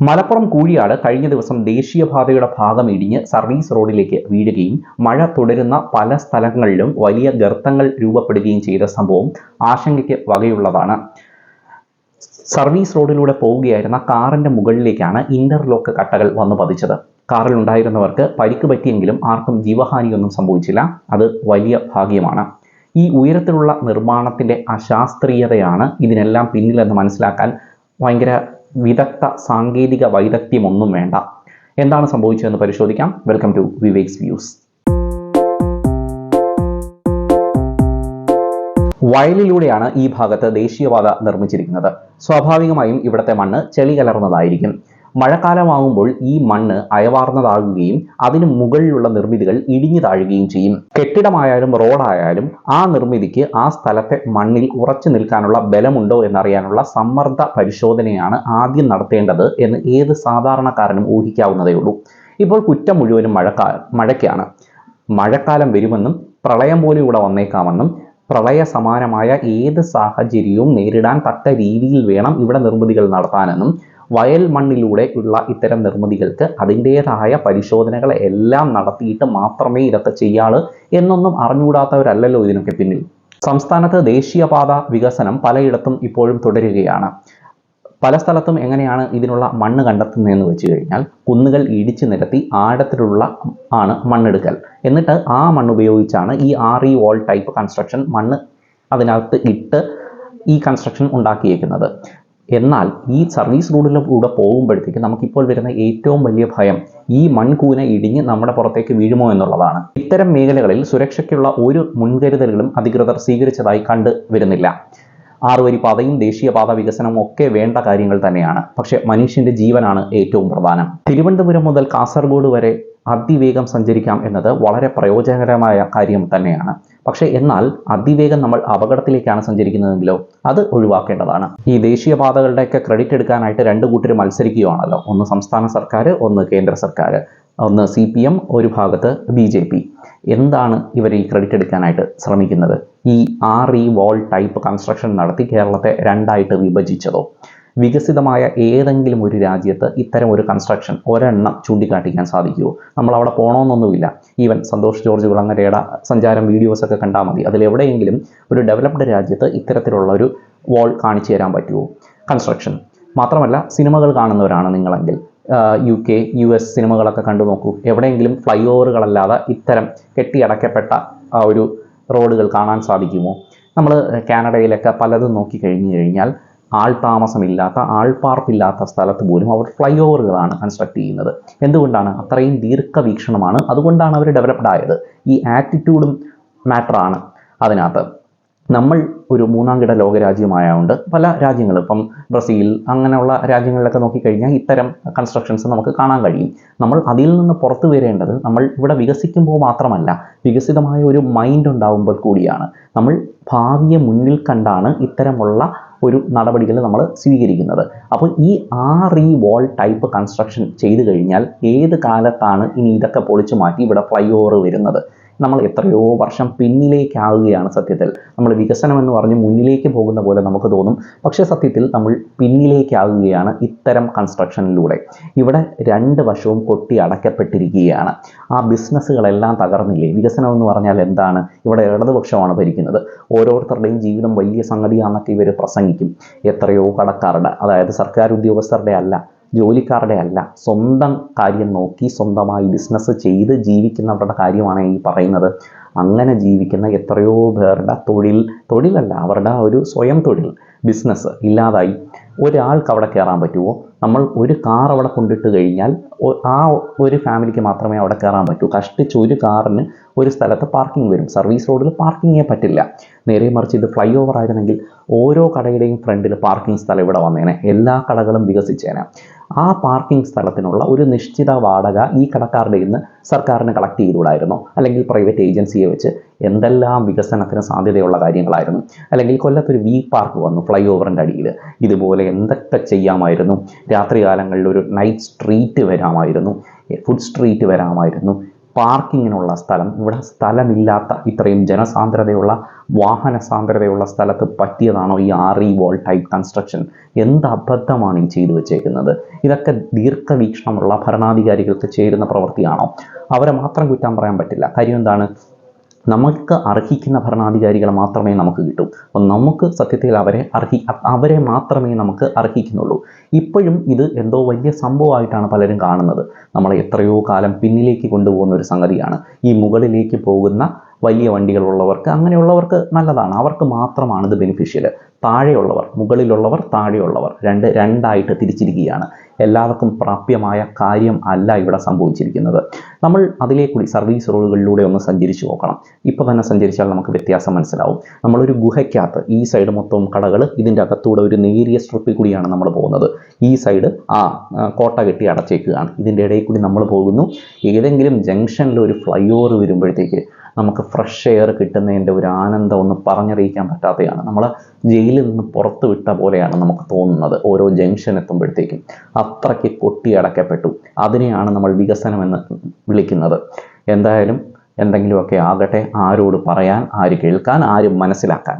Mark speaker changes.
Speaker 1: മലപ്പുറം കൂഴിയാട് കഴിഞ്ഞ ദിവസം ദേശീയപാതയുടെ ഭാഗം ഇടിഞ്ഞ് സർവീസ് റോഡിലേക്ക് വീഴുകയും മഴ തുടരുന്ന പല സ്ഥലങ്ങളിലും വലിയ ഗർത്തങ്ങൾ രൂപപ്പെടുകയും ചെയ്ത സംഭവം ആശങ്കയ്ക്ക് വകയുള്ളതാണ്. സർവീസ് റോഡിലൂടെ പോവുകയായിരുന്ന കാറിന്റെ മുകളിലേക്കാണ് ഇന്റർലോക്ക് കട്ടകൾ വന്നു പതിച്ചത്. കാറിൽ ഉണ്ടായിരുന്നവർക്ക് പരിക്ക് പറ്റിയെങ്കിലും ആർക്കും ജീവഹാനിയൊന്നും സംഭവിച്ചില്ല. അത് വലിയ ഭാഗ്യമാണ്. ഈ ഉയരത്തിലുള്ള നിർമ്മാണത്തിന്റെ അശാസ്ത്രീയതയാണ് ഇതിനെല്ലാം പിന്നിലെന്ന് മനസ്സിലാക്കാൻ ഭയങ്കര വിദഗ്ധ സാങ്കേതിക വൈദഗ്ധ്യമൊന്നും വേണ്ട. എന്താണ് സംഭവിച്ചതെന്ന് പരിശോധിക്കാം. വെൽക്കം ടു വിവേക്സ് വ്യൂസ് വയലിലൂടെയാണ് ഈ ഭാഗത്ത് ദേശീയപാത നിർമ്മിച്ചിരിക്കുന്നത്. സ്വാഭാവികമായും ഇവിടുത്തെ മണ്ണ് ചെളി കലർന്നതായിരിക്കും. മഴക്കാലമാകുമ്പോൾ ഈ മണ്ണ് അയവാർന്നതാകുകയും അതിന് മുകളിലുള്ള നിർമ്മിതികൾ ഇടിഞ്ഞു താഴുകയും ചെയ്യും. കെട്ടിടമായാലും റോഡായാലും ആ നിർമ്മിതിക്ക് ആ സ്ഥലത്തെ മണ്ണിൽ ഉറച്ചു നിൽക്കാനുള്ള ബലമുണ്ടോ എന്നറിയാനുള്ള സമ്മർദ്ദ പരിശോധനയാണ് ആദ്യം നടത്തേണ്ടത് എന്ന് ഏത് സാധാരണക്കാരനും ഊഹിക്കാവുന്നതേ ഉള്ളൂ. ഇപ്പോൾ കുറ്റം മുഴുവനും മഴക്കാലം മഴയ്ക്കാണ്. മഴക്കാലം വരുമെന്നും പ്രളയം പോലും ഇവിടെ വന്നേക്കാമെന്നും പ്രളയ സമാനമായ ഏത് സാഹചര്യവും നേരിടാൻ തക്ക രീതിയിൽ വേണം ഇവിടെ നിർമ്മിതികൾ നടത്താനെന്നും വയൽ മണ്ണിലൂടെ ഉള്ള ഇത്തരം നിർമ്മിതികൾക്ക് അതിന്റേതായ പരിശോധനകൾ എല്ലാം നടത്തിയിട്ട് മാത്രമേ ഇതൊക്കെ ചെയ്യാൾ എന്നൊന്നും അറിഞ്ഞുകൂടാത്തവരല്ലല്ലോ ഇതിനൊക്കെ പിന്നിൽ. സംസ്ഥാനത്ത് ദേശീയപാത വികസനം പലയിടത്തും ഇപ്പോഴും തുടരുകയാണ്. പല സ്ഥലത്തും എങ്ങനെയാണ് ഇതിനുള്ള മണ്ണ് കണ്ടെത്തുന്നതെന്ന് വെച്ച് കഴിഞ്ഞാൽ കുന്നുകൾ ഇടിച്ചു നിരത്തി ആഴത്തിലുള്ള ആണ് മണ്ണെടുക്കൽ. എന്നിട്ട് ആ മണ്ണ് ഉപയോഗിച്ചാണ് ഈ R E wall type construction മണ്ണ് അതിനകത്ത് ഇട്ട് ഈ കൺസ്ട്രക്ഷൻ ഉണ്ടാക്കിയേക്കുന്നത്. എന്നാൽ ഈ സർവീസ് റോഡിലൂടെ പോകുമ്പോഴത്തേക്ക് നമുക്കിപ്പോൾ വരുന്ന ഏറ്റവും വലിയ ഭയം ഈ മൺകൂന ഇടിഞ്ഞ് നമ്മുടെ പുറത്തേക്ക് വീഴുമോ എന്നുള്ളതാണ്. ഇത്തരം മേഖലകളിൽ സുരക്ഷയ്ക്കുള്ള ഒരു മുൻകരുതലുകളും അധികൃതർ സ്വീകരിച്ചതായി കണ്ടു വരുന്നില്ല. ആറുവരി പാതയും ദേശീയപാത വികസനവും ഒക്കെ വേണ്ട കാര്യങ്ങൾ തന്നെയാണ്. പക്ഷെ മനുഷ്യന്റെ ജീവനാണ് ഏറ്റവും പ്രധാനം. തിരുവനന്തപുരം മുതൽ കാസർഗോഡ് വരെ അതിവേഗം സഞ്ചരിക്കാം എന്നത് വളരെ പ്രയോജനകരമായ കാര്യം തന്നെയാണ്. പക്ഷേ എന്നാൽ അതിവേഗം നമ്മൾ അപകടത്തിലേക്കാണ് സഞ്ചരിക്കുന്നതെങ്കിലോ അത് ഒഴിവാക്കേണ്ടതാണ്. ഈ ദേശീയപാതകളുടെയൊക്കെ ക്രെഡിറ്റ് എടുക്കാനായിട്ട് രണ്ട് കൂട്ടർ മത്സരിക്കുകയാണല്ലോ. ഒന്ന് സംസ്ഥാന സർക്കാർ ഒന്ന് കേന്ദ്ര സർക്കാർ. ഒന്ന് സി പി എം ഒരു ഭാഗത്ത് ബി ജെ പി എന്താണ് ഇവർ ഈ ക്രെഡിറ്റ് എടുക്കാനായിട്ട് ശ്രമിക്കുന്നത്? ഈ R E wall type construction നടത്തി കേരളത്തെ രണ്ടായിട്ട് വിഭജിച്ചതോ? വികസിതമായ ഏതെങ്കിലും ഒരു രാജ്യത്ത് ഇത്തരം ഒരു കൺസ്ട്രക്ഷൻ ഒരെണ്ണം ചൂണ്ടിക്കാട്ടിക്കാൻ സാധിക്കുമോ നമ്മൾ അവിടെ പോകണമെന്നൊന്നുമില്ല ഈവൻ സന്തോഷ് ജോർജ് കുളങ്ങരയുടെ സഞ്ചാരം വീഡിയോസൊക്കെ കണ്ടാൽ മതി. അതിലെവിടെയെങ്കിലും ഒരു ഡെവലപ്ഡ് രാജ്യത്ത് ഇത്തരത്തിലുള്ള ഒരു വാൾ കാണിച്ചു തരാൻ പറ്റുമോ കൺസ്ട്രക്ഷൻ മാത്രമല്ല സിനിമകൾ കാണുന്നവരാണ് നിങ്ങളെങ്കിൽ. യു കെ യു എസ് സിനിമകളൊക്കെ കണ്ടു നോക്കൂ. എവിടെയെങ്കിലും ഫ്ലൈ ഓവറുകളല്ലാതെ ഇത്തരം കെട്ടിയടക്കപ്പെട്ട ആ ഒരു റോഡുകൾ കാണാൻ സാധിക്കുമോ? നമ്മൾ കാനഡയിലൊക്കെ പലതും നോക്കി കഴിഞ്ഞു കഴിഞ്ഞാൽ ആൾ താമസമില്ലാത്ത ആൾപ്പാർപ്പില്ലാത്ത സ്ഥലത്ത് പോലും അവർ ഫ്ലൈ ഓവറുകളാണ് കൺസ്ട്രക്ട് ചെയ്യുന്നത്. എന്തുകൊണ്ടാണ്? അത്രയും ദീർഘവീക്ഷണമാണ്. അതുകൊണ്ടാണ് അവർ ഡെവലപ്ഡ് ആയത്. ഈ ആറ്റിറ്റ്യൂഡും മാറ്ററാണ് അതിനകത്ത്. നമ്മൾ ഒരു മൂന്നാം കിട ലോകരാജ്യമായതുകൊണ്ട് പല രാജ്യങ്ങളും ഇപ്പം ബ്രസീൽ അങ്ങനെയുള്ള രാജ്യങ്ങളിലൊക്കെ നോക്കിക്കഴിഞ്ഞാൽ ഇത്തരം കൺസ്ട്രക്ഷൻസ് നമുക്ക് കാണാൻ കഴിയും. നമ്മൾ അതിൽ നിന്ന് പുറത്തു വരേണ്ടത് നമ്മൾ ഇവിടെ വികസിക്കുമ്പോൾ മാത്രമല്ല വികസിതമായ ഒരു മൈൻഡ് ഉണ്ടാവുമ്പോൾ കൂടിയാണ്. നമ്മൾ ഭാവിയെ മുന്നിൽ കണ്ടാണ് ഇത്തരമുള്ള ഒരു നടപടികൾ നമ്മൾ സ്വീകരിക്കുന്നത്. അപ്പോൾ ഈ R E wall type construction ചെയ്തു കഴിഞ്ഞാൽ ഏത് കാലത്താണ് ഇനി ഇതൊക്കെ പൊളിച്ചു മാറ്റി ഇവിടെ ഫ്ലൈ ഓവർ വരുന്നത്? നമ്മൾ എത്രയോ വർഷം പിന്നിലേക്കാവുകയാണ് സത്യത്തിൽ. നമ്മൾ വികസനം എന്ന് പറഞ്ഞ് മുന്നിലേക്ക് പോകുന്ന പോലെ നമുക്ക് തോന്നും. പക്ഷേ സത്യത്തിൽ നമ്മൾ പിന്നിലേക്കാവുകയാണ് ഇത്തരം കൺസ്ട്രക്ഷനിലൂടെ ഇവിടെ രണ്ട് വശവും കൊട്ടി അടയ്ക്കപ്പെട്ടിരിക്കുകയാണ്. ആ ബിസിനസ്സുകളെല്ലാം തകർന്നില്ലേ? വികസനം എന്ന് പറഞ്ഞാൽ എന്താണ്? ഇവിടെ ഇടതുപക്ഷമാണ് ഭരിക്കുന്നത്. ഓരോരുത്തരുടെയും ജീവിതം വലിയ സംഗതിയാണെന്നൊക്കെ ഇവർ പ്രസംഗിക്കും. എത്രയോ കടക്കാരുടെ അതായത് സർക്കാർ ഉദ്യോഗസ്ഥരുടെ അല്ല ജോലിക്കാരുടെ അല്ല സ്വന്തം കാര്യം നോക്കി സ്വന്തമായി ബിസിനസ് ചെയ്ത് ജീവിക്കുന്നവരുടെ കാര്യമാണ് ഈ പറയുന്നത്. അങ്ങനെ ജീവിക്കുന്ന എത്രയോ പേരുടെ തൊഴിൽ തൊഴിലല്ല അവരുടെ ഒരു സ്വയം തൊഴിൽ ബിസിനസ് ഇല്ലാതായി. ഒരാൾക്ക് അവിടെ കയറാൻ പറ്റുമോ നമ്മൾ ഒരു കാർ അവിടെ കൊണ്ടിട്ട് കഴിഞ്ഞാൽ ആ ഒരു ഫാമിലിക്ക് മാത്രമേ അവിടെ കയറാൻ പറ്റൂ. കഷ്ടിച്ച് ഒരു കാറിന് ഒരു സ്ഥലത്ത് പാർക്കിംഗ് വരും. സർവീസ് റോഡിൽ പാർക്കിങ്ങേ പറ്റില്ല. നേരെ മറിച്ച് ഇത് ഫ്ലൈ ഓവർ ആയിരുന്നെങ്കിൽ ഓരോ കടയുടെയും ഫ്രണ്ടിൽ പാർക്കിംഗ് സ്ഥലം ഇവിടെ വന്നേനെ. എല്ലാ കടകളും വികസിച്ചേനെ. ആ പാർക്കിംഗ് സ്ഥലത്തിനുള്ള ഒരു നിശ്ചിത വാടക ഈ കടക്കാരുടെ ഇന്ന് സർക്കാരിന് കളക്ട് ചെയ്തുകൂടായിരുന്നു. അല്ലെങ്കിൽ പ്രൈവറ്റ് ഏജൻസിയെ വെച്ച് എന്തെല്ലാം വികസനത്തിന് സാധ്യതയുള്ള കാര്യങ്ങളായിരുന്നു. അല്ലെങ്കിൽ കൊല്ലത്തൊരു വി പാർക്ക് വന്നു ഫ്ലൈ ഓവറിന്റെ അടിയിൽ ഇതുപോലെ എന്തൊക്കെ ചെയ്യാമായിരുന്നു? രാത്രികാലങ്ങളിൽ ഒരു നൈറ്റ് സ്ട്രീറ്റ് വരാമായിരുന്നു. ഫുഡ് സ്ട്രീറ്റ് വരാമായിരുന്നു. പാർക്കിങ്ങിനുള്ള സ്ഥലം ഇവിടെ സ്ഥലമില്ലാത്ത ഇത്രയും ജനസാന്ദ്രതയുള്ള വാഹന സാന്ദ്രതയുള്ള സ്ഥലത്ത് പറ്റിയതാണോ ഈ ഇ വോൾ ടൈപ്പ് കൺസ്ട്രക്ഷൻ എന്ത് അബദ്ധമാണ് ഈ ചെയ്തു വെച്ചേക്കുന്നത്? ഇതൊക്കെ ദീർഘവീക്ഷണമുള്ള ഭരണാധികാരികൾക്ക് ചേരുന്ന പ്രവൃത്തിയാണോ? അവരെ മാത്രം കുറ്റം പറയാൻ പറ്റില്ല. കാര്യം എന്താണ്? നമുക്ക് അർഹിക്കുന്ന ഭരണാധികാരികളെ മാത്രമേ നമുക്ക് കിട്ടൂ. അപ്പം നമുക്ക് സത്യത്തിൽ അവരെ അർഹി അവരെ മാത്രമേ നമുക്ക് അർഹിക്കുന്നുള്ളൂ. ഇപ്പോഴും ഇത് എന്തോ വലിയ സംഭവമായിട്ടാണ് പലരും കാണുന്നത്. നമ്മളെ എത്രയോ കാലം പിന്നിലേക്ക് കൊണ്ടുപോകുന്ന ഒരു സംഗതിയാണ്. ഈ മുകളിലേക്ക് പോകുന്ന വലിയ വണ്ടികളുള്ളവർക്ക് അങ്ങനെയുള്ളവർക്ക് നല്ലതാണ്. അവർക്ക് മാത്രമാണ് ഇത് ബെനിഫിഷ്യൽ താഴെയുള്ളവർ മുകളിലുള്ളവർ താഴെയുള്ളവർ രണ്ട് രണ്ടായിട്ട് തിരിച്ചിരിക്കുകയാണ്. എല്ലാവർക്കും പ്രാപ്യമായ കാര്യം അല്ല ഇവിടെ സംഭവിച്ചിരിക്കുന്നത്. നമ്മൾ അതിലേക്കൂടി സർവീസ് റോഡുകളിലൂടെ ഒന്ന് സഞ്ചരിച്ചു നോക്കണം. ഇപ്പോൾ തന്നെ സഞ്ചരിച്ചാൽ നമുക്ക് വ്യത്യാസം മനസ്സിലാവും. നമ്മളൊരു ഗുഹയ്ക്കകത്ത് ഈ സൈഡ് മൊത്തവും കടകൾ ഇതിന്റെ അകത്തൂടെ ഒരു നേരിയ സ്ട്രിപ്പിൽ കൂടിയാണ് നമ്മൾ പോകുന്നത്. ഈ സൈഡ് ആ, കോട്ട കെട്ടി അടച്ചേക്കുകയാണ്. ഇതിന്റെ ഇടയിൽ കൂടി നമ്മൾ പോകുന്നു. ഏതെങ്കിലും ജംഗ്ഷനിൽ ഒരു ഫ്ലൈ ഓവർ വരുമ്പോഴത്തേക്ക് നമുക്ക് ഫ്രഷ് എയർ കിട്ടുന്നതിന്റെ ഒരു ആനന്ദം ഒന്ന് പറഞ്ഞറിയിക്കാൻ പറ്റാത്തതാണ് നമ്മൾ ജയിലിൽ നിന്ന് പുറത്ത് വിട്ട പോലെയാണ് നമുക്ക് തോന്നുന്നത്. ഓരോ ജംഗ്ഷൻ എത്തുമ്പോഴത്തേക്കും. അത്രയ്ക്ക് കൊട്ടിയടക്കപ്പെട്ടു. അതിനെയാണ് നമ്മൾ വികസനമെന്ന് വിളിക്കുന്നത്. എന്തായാലും എന്തെങ്കിലുമൊക്കെ ആകട്ടെ ആരോട് പറയാൻ ആര് കേൾക്കാൻ ആരും മനസ്സിലാക്കാൻ.